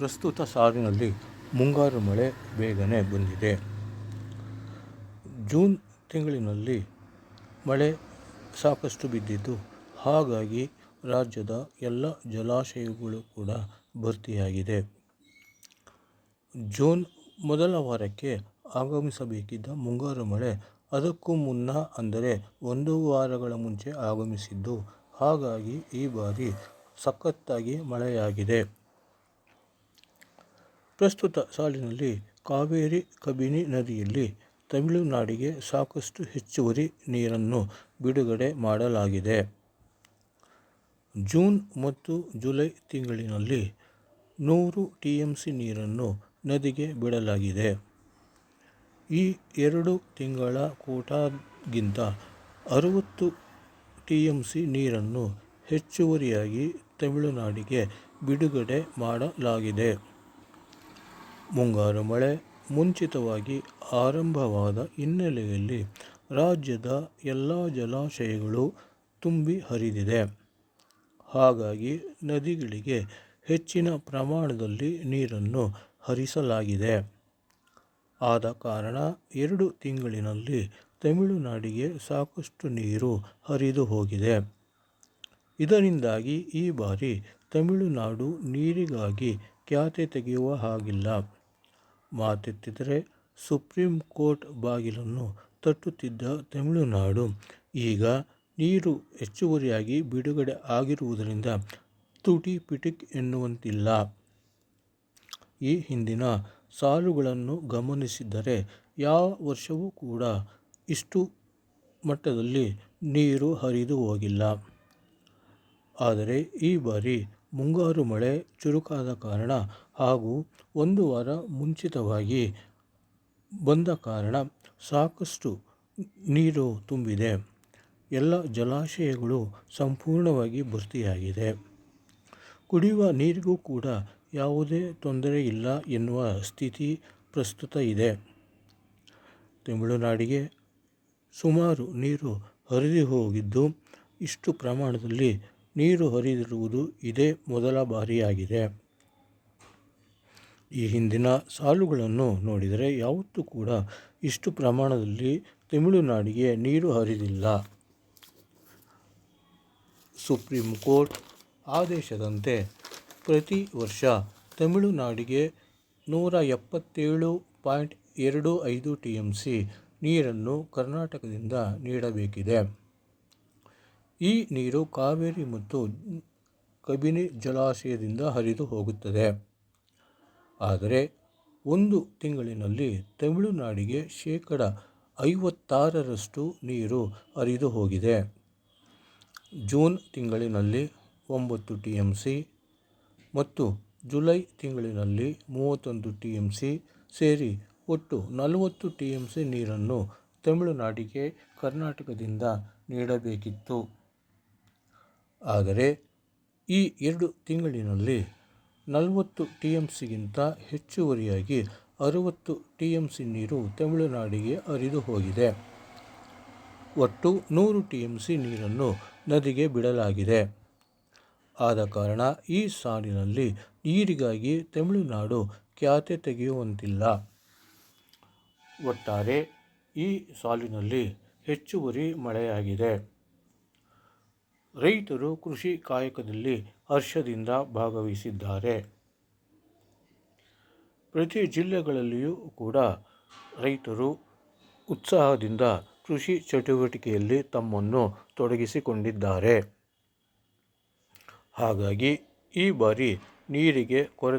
ಪ್ರಸ್ತುತ ಸಾಲಿನಲ್ಲಿ ಮುಂಗಾರು ಮಳೆ ಬೇಗನೆ ಬಂದಿದೆ. ಜೂನ್ ತಿಂಗಳಿನಲ್ಲಿ ಮಳೆ ಸಾಕಷ್ಟು ಬಿದ್ದಿದ್ದು, ಹಾಗಾಗಿ ರಾಜ್ಯದ ಎಲ್ಲ ಜಲಾಶಯಗಳು ಕೂಡ ಭರ್ತಿಯಾಗಿದೆ. ಜೂನ್ ಮೊದಲ ವಾರಕ್ಕೆ ಆಗಮಿಸಬೇಕಿದ್ದ ಮುಂಗಾರು ಮಳೆ ಅದಕ್ಕೂ ಮುನ್ನ ಅಂದರೆ ಒಂದು ವಾರಗಳ ಮುಂಚೆ ಆಗಮಿಸಿದ್ದು, ಹಾಗಾಗಿ ಈ ಬಾರಿ ಸಖತ್ತಾಗಿ ಮಳೆಯಾಗಿದೆ. ಪ್ರಸ್ತುತ ಸಾಲಿನಲ್ಲಿ ಕಾವೇರಿ ಕಬಿನಿ ನದಿಯಲ್ಲಿ ತಮಿಳುನಾಡಿಗೆ ಸಾಕಷ್ಟು ಹೆಚ್ಚುವರಿ ನೀರನ್ನು ಬಿಡುಗಡೆ ಮಾಡಲಾಗಿದೆ. ಜೂನ್ ಮತ್ತು ಜುಲೈ ತಿಂಗಳಿನಲ್ಲಿ ನೂರು ಟಿ ಎಂ ಸಿ ನೀರನ್ನು ನದಿಗೆ ಬಿಡಲಾಗಿದೆ. ಈ ಎರಡು ತಿಂಗಳ ಕೋಟಾಗಿಂತ ಅರವತ್ತು ಸಿ ನೀರನ್ನು ಹೆಚ್ಚುವರಿಯಾಗಿ ತಮಿಳುನಾಡಿಗೆ ಬಿಡುಗಡೆ ಮಾಡಲಾಗಿದೆ. ಮುಂಗಾರು ಮಳೆ ಮುಂಚಿತವಾಗಿ ಆರಂಭವಾದ ಹಿನ್ನೆಲೆಯಲ್ಲಿ ರಾಜ್ಯದ ಎಲ್ಲ ಜಲಾಶಯಗಳು ತುಂಬಿ ಹರಿದಿದೆ. ಹಾಗಾಗಿ ನದಿಗಳಿಗೆ ಹೆಚ್ಚಿನ ಪ್ರಮಾಣದಲ್ಲಿ ನೀರನ್ನು ಹರಿಸಲಾಗಿದೆ. ಆದ ಕಾರಣ ಎರಡು ತಿಂಗಳಿನಲ್ಲಿ ತಮಿಳುನಾಡಿಗೆ ಸಾಕಷ್ಟು ನೀರು ಹರಿದು ಹೋಗಿದೆ. ಇದರಿಂದಾಗಿ ಈ ಬಾರಿ ತಮಿಳುನಾಡು ನೀರಿಗಾಗಿ ಖ್ಯಾತೆ ತೆಗೆಯುವ ಹಾಗಿಲ್ಲ. ಮಾತೆತ್ತಿದರೆ ಸುಪ್ರೀಂ ಕೋರ್ಟ್ ಬಾಗಿಲನ್ನು ತಟ್ಟುತ್ತಿದ್ದ ತಮಿಳುನಾಡು. ಈಗ ನೀರು ಹೆಚ್ಚುವರಿಯಾಗಿ ಬಿಡುಗಡೆ ಆಗಿರುವುದರಿಂದ ತುಟಿ ಪಿಟಿಕ್ ಎನ್ನುವಂತಿಲ್ಲ. ಈ ಹಿಂದಿನ ಸಾಲುಗಳನ್ನು ಗಮನಿಸಿದರೆ ಯಾವ ವರ್ಷವೂ ಕೂಡ ಇಷ್ಟು ಮಟ್ಟದಲ್ಲಿ ನೀರು ಹರಿದು ಹೋಗಿಲ್ಲ. ಆದರೆ ಈ ಬಾರಿ ಮುಂಗಾರು ಮಳೆ ಚುರುಕಾದ ಕಾರಣ ಹಾಗೂ ಒಂದು ವಾರ ಮುಂಚಿತವಾಗಿ ಬಂದ ಕಾರಣ ಸಾಕಷ್ಟು ನೀರು ತುಂಬಿದೆ. ಎಲ್ಲ ಜಲಾಶಯಗಳು ಸಂಪೂರ್ಣವಾಗಿ ಭರ್ತಿಯಾಗಿದೆ. ಕುಡಿಯುವ ನೀರಿಗೂ ಕೂಡ ಯಾವುದೇ ತೊಂದರೆ ಇಲ್ಲ ಎನ್ನುವ ಸ್ಥಿತಿ ಪ್ರಸ್ತುತ ಇದೆ. ತಮಿಳುನಾಡಿಗೆ ಸುಮಾರು ನೀರು ಹರಿದು ಹೋಗಿದ್ದು ಇಷ್ಟು ಪ್ರಮಾಣದಲ್ಲಿ ನೀರು ಹರಿದಿರುವುದು ಇದೇ ಮೊದಲ ಬಾರಿಯಾಗಿದೆ. ಈ ಹಿಂದಿನ ಸಾಲುಗಳನ್ನು ನೋಡಿದರೆ ಯಾವತ್ತೂ ಕೂಡ ಇಷ್ಟು ಪ್ರಮಾಣದಲ್ಲಿ ತಮಿಳುನಾಡಿಗೆ ನೀರು ಹರಿದಿಲ್ಲ. ಸುಪ್ರೀಂ ಕೋರ್ಟ್ ಆದೇಶದಂತೆ ಪ್ರತಿ ವರ್ಷ ತಮಿಳುನಾಡಿಗೆ ನೂರ ಎಪ್ಪತ್ತೇಳು ಪಾಯಿಂಟ್ ಎರಡು ಐದು ಟಿ ಎಂ ಸಿ ನೀರನ್ನು ಕರ್ನಾಟಕದಿಂದ ನೀಡಬೇಕಿದೆ. ಈ ನೀರು ಕಾವೇರಿ ಮತ್ತು ಕಬಿನಿ ಜಲಾಶಯದಿಂದ ಹರಿದು ಹೋಗುತ್ತದೆ. ಆದರೆ ಒಂದು ತಿಂಗಳಿನಲ್ಲಿ ತಮಿಳುನಾಡಿಗೆ ಶೇಕಡ ಐವತ್ತಾರರಷ್ಟು ನೀರು ಹರಿದು ಹೋಗಿದೆ. ಜೂನ್ ತಿಂಗಳಿನಲ್ಲಿ ಒಂಬತ್ತು ಟಿ ಎಂ ಸಿ ಮತ್ತು ಜುಲೈ ತಿಂಗಳಿನಲ್ಲಿ ಮೂವತ್ತೊಂದು ಟಿ ಎಂ ಸಿ ಸೇರಿ ಒಟ್ಟು ನಲವತ್ತು ಟಿ ಎಂ ಸಿ ನೀರನ್ನು ತಮಿಳುನಾಡಿಗೆ ಕರ್ನಾಟಕದಿಂದ ನೀಡಬೇಕಿತ್ತು. ಆದರೆ ಈ ಎರಡು ತಿಂಗಳಿನಲ್ಲಿ ನಲವತ್ತು ಟಿ ಎಂ ಸಿಗಿಂತ ಹೆಚ್ಚುವರಿಯಾಗಿ ಅರುವತ್ತು ಟಿ ಎಂ ಸಿ ನೀರು ತಮಿಳುನಾಡಿಗೆ ಹರಿದು ಹೋಗಿದೆ. ಒಟ್ಟು ನೂರು ಟಿ ಎಂ ಸಿ ನೀರನ್ನು ನದಿಗೆ ಬಿಡಲಾಗಿದೆ. ಆದ ಕಾರಣ ಈ ಸಾಲಿನಲ್ಲಿ ನೀರಿಗಾಗಿ ತಮಿಳುನಾಡು ಖ್ಯಾತೆ ತೆಗೆಯುವಂತಿಲ್ಲ. ಒಟ್ಟಾರೆ ಈ ಸಾಲಿನಲ್ಲಿ ಹೆಚ್ಚುವರಿ ಮಳೆಯಾಗಿದೆ. ರೈತರು ಕೃಷಿ ಕಾಯಕದಲ್ಲಿ ಹರ್ಷದಿಂದ ಭಾಗವಹಿಸಿದ್ದಾರೆ. ಪ್ರತಿ ಜಿಲ್ಲೆಗಳಲ್ಲಿಯೂ ಕೂಡ ರೈತರು ಉತ್ಸಾಹದಿಂದ ಕೃಷಿ ಚಟುವಟಿಕೆಯಲ್ಲಿ ತಮ್ಮನ್ನು ತೊಡಗಿಸಿಕೊಂಡಿದ್ದಾರೆ. ಹಾಗಾಗಿ ಈ ಬಾರಿ ನೀರಿಗೆ ಕೊರತೆ